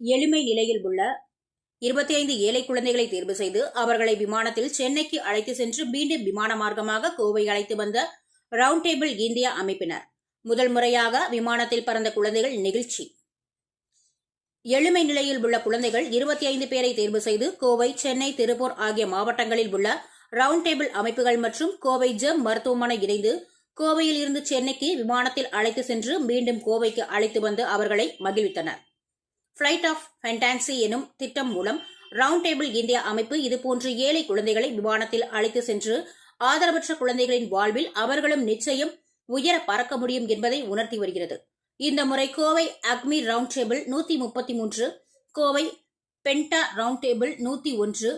எளிமை நிலையில் உள்ள இருபத்தி ஐந்து ஏழை குழந்தைகளை தேர்வு செய்து அவர்களை விமானத்தில் சென்னைக்கு அழைத்து சென்று மீண்டும் விமான மார்க்கமாக கோவை அழைத்து வந்த ரவுண்ட் டேபிள் இந்தியா அமைப்பினர். முதல் முறையாக விமானத்தில் பறந்த குழந்தைகள் நிகழ்ச்சி. எளிமை நிலையில் உள்ள குழந்தைகள் இருபத்தி ஐந்து பேரை தேர்வு செய்து கோவை சென்னை திருப்பூர் ஆகிய மாவட்டங்களில் உள்ள ரவுண்ட் டேபிள் அமைப்புகள் மற்றும் கோவை ஜெம் மருத்துவமனை இணைந்து கோவையில் இருந்து சென்னைக்கு விமானத்தில் அழைத்து சென்று மீண்டும் கோவைக்கு அழைத்து வந்து அவர்களை மகிழ்வித்தனர். ஃபிளைட் ஆஃப் ஃபென்டான்சி எனும் திட்டம் மூலம் ரவுண்ட் டேபிள் இந்தியா அமைப்பு இதுபோன்று ஏழை குழந்தைகளை விமானத்தில் அழைத்து சென்று ஆதரவற்ற குழந்தைகளின் வாழ்வில் அவர்களும் நிச்சயம் உயர பறக்க முடியும் என்பதை உணர்த்தி வருகிறது. இந்த முறை கோவை அக்மி ரவுண்ட் டேபிள் நூத்தி முப்பத்தி மூன்று கோவை பென்டா ரவுண்ட் டேபிள் நூத்தி ஒன்று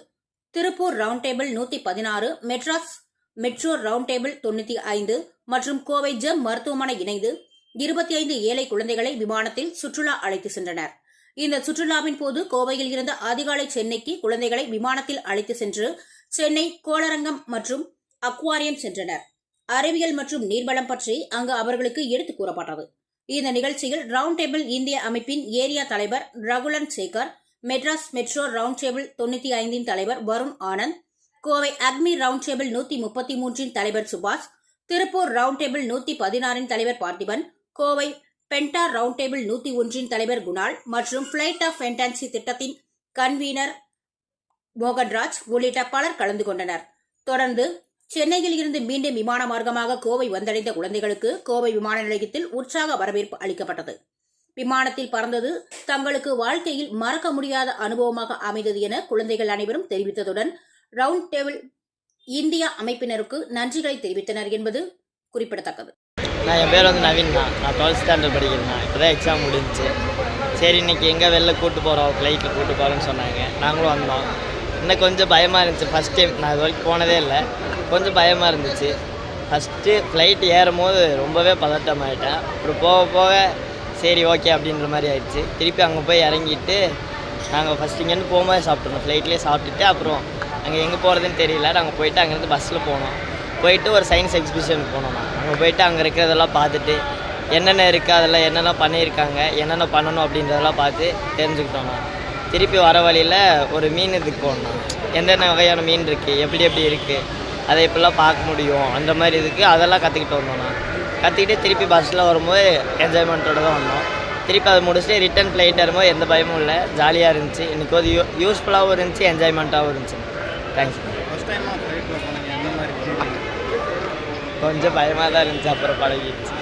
திருப்பூர் ரவுண்ட் டேபிள் நூத்தி பதினாறு மெட்ராஸ் மெட்ரோ ரவுண்ட் டேபிள் தொண்ணூத்தி ஐந்து மற்றும் கோவை ஜெம் மருத்துவமனை இணைந்து இருபத்தி ஐந்து ஏழை குழந்தைகளை விமானத்தில் சுற்றுலா அழைத்து சென்றனர். இந்த சுற்றுலாவின் போது கோவையில் இருந்து அதிகாலை சென்னைக்கு குழந்தைகளை விமானத்தில் அழைத்து சென்று சென்னை கோளரங்கம் மற்றும் அக்வாரியம் சென்றனர். அறிவியல் மற்றும் நீர்வளம் பற்றி அங்கு அவர்களுக்கு எடுத்துக் கூறப்பட்டது. இந்த நிகழ்ச்சியில் ரவுண்ட் டேபிள் இந்திய அமைப்பின் ஏரியா தலைவர் Ragulan Sekar Madras Metro Round Table தொண்ணூத்தி ஐந்தின் தலைவர் Varun Anand Kovai Acme Round Table நூத்தி முப்பத்தி மூன்றின் தலைவர் சுபாஷ் திருப்பூர் ரவுண்ட் டேபிள் நூத்தி பதினாறின் தலைவர் Parthiban Kovai penta round table நூத்தி ஒன்றின் தலைவர் குணால் மற்றும் பிளைட் ஆஃப் என்டான்சி திட்டத்தின் கன்வீனர் மோகன்ராஜ் உள்ளிட்ட பலர் கலந்து கொண்டனர். தொடர்ந்து சென்னையில் இருந்து மீண்டும் விமான மார்க்கமாக கோவை வந்தடைந்த குழந்தைகளுக்கு கோவை விமான நிலையத்தில் உற்சாக வரவேற்பு அளிக்கப்பட்டது. விமானத்தில் பறந்தது தங்களுக்கு வாழ்க்கையில் மறக்க முடியாத அனுபவமாக அமைந்தது என குழந்தைகள் அனைவரும் தெரிவித்ததுடன் ரவுண்ட் டேபிள் இந்தியா அமைப்பினருக்கு நன்றிகளை தெரிவித்தனர் என்பது குறிப்பிடத்தக்கது. நான் என் பேர் வந்து நவீன்ண்ணா நான் டுவெல்த் ஸ்டாண்டர்ட் படிக்கிறேண்ணா இப்போ தான் எக்ஸாம் முடிஞ்சுச்சு சரி இன்னைக்கு எங்கே வெளில கூட்டு போகிறோம் ஃப்ளைட்டில் கூட்டு போகிறோன்னு சொன்னாங்க. நாங்களும் வந்தோம். இன்னும் கொஞ்சம் பயமாக இருந்துச்சு. ஃபஸ்ட் டைம் நான் இது வரைக்கும் போனதே இல்லை. கொஞ்சம் பயமாக இருந்துச்சு. ஃபஸ்ட்டு ஃப்ளைட் ஏறும் போது ரொம்பவே பதட்டமாயிட்டேன். அப்புறம் போக போக சரி ஓகே அப்படின்ற மாதிரி ஆயிடுச்சு. திருப்பி அங்கே போய் இறங்கிட்டு நாங்கள் ஃபஸ்ட் இங்கேருந்து போகும்போது சாப்பிட்ருந்தோம் ஃப்ளைட்லேயே சாப்பிட்டுட்டு அப்புறம் அங்கே எங்கே போகிறதுன்னு தெரியல. நாங்கள் போயிட்டு அங்கேருந்து பஸ்ஸில் போனோம். போயிட்டு ஒரு சயின்ஸ் எக்ஸிபிஷனுக்கு போனோம் நான். அங்கே போயிட்டு அங்கே இருக்கிறதெல்லாம் பார்த்துட்டு என்னென்ன இருக்குது அதெல்லாம் என்னென்ன பண்ணியிருக்காங்க என்னென்ன பண்ணணும் அப்படின்றதெல்லாம் பார்த்து தெரிஞ்சுக்கிட்டோம் நான். திருப்பி வர வழியில் ஒரு மீன் இதுக்கு போனோம் எந்தெந்த வகையான மீன் இருக்குது எப்படி எப்படி இருக்குது அதை எப்படிலாம் பார்க்க முடியும் அந்த மாதிரி இதுக்கு அதெல்லாம் கற்றுக்கிட்டு வந்தோம் நான். கற்றுக்கிட்டு திருப்பி பஸ்ஸில் வரும்போது என்ஜாய்மெண்ட்டோட தான் வந்தோம். திருப்பி அதை முடிச்சுட்டு ரிட்டன் ஃப்ளைட் வரும்போது எந்த பயமும் இல்லை. ஜாலியாக இருந்துச்சு. இன்றைக்கி ஒரு யூ யூஸ்ஃபுல்லாகவும் இருந்துச்சு என்ஜாய்மெண்ட்டாகவும் இருந்துச்சு. தேங்க்ஸ் ஃபஸ்ட் டைமாக ஃப்ளைட்டில் போனீங்க எந்த மாதிரி கொஞ்சம் பயமாக தான் இருந்துச்சு அப்புறம் பழகிடுச்சு.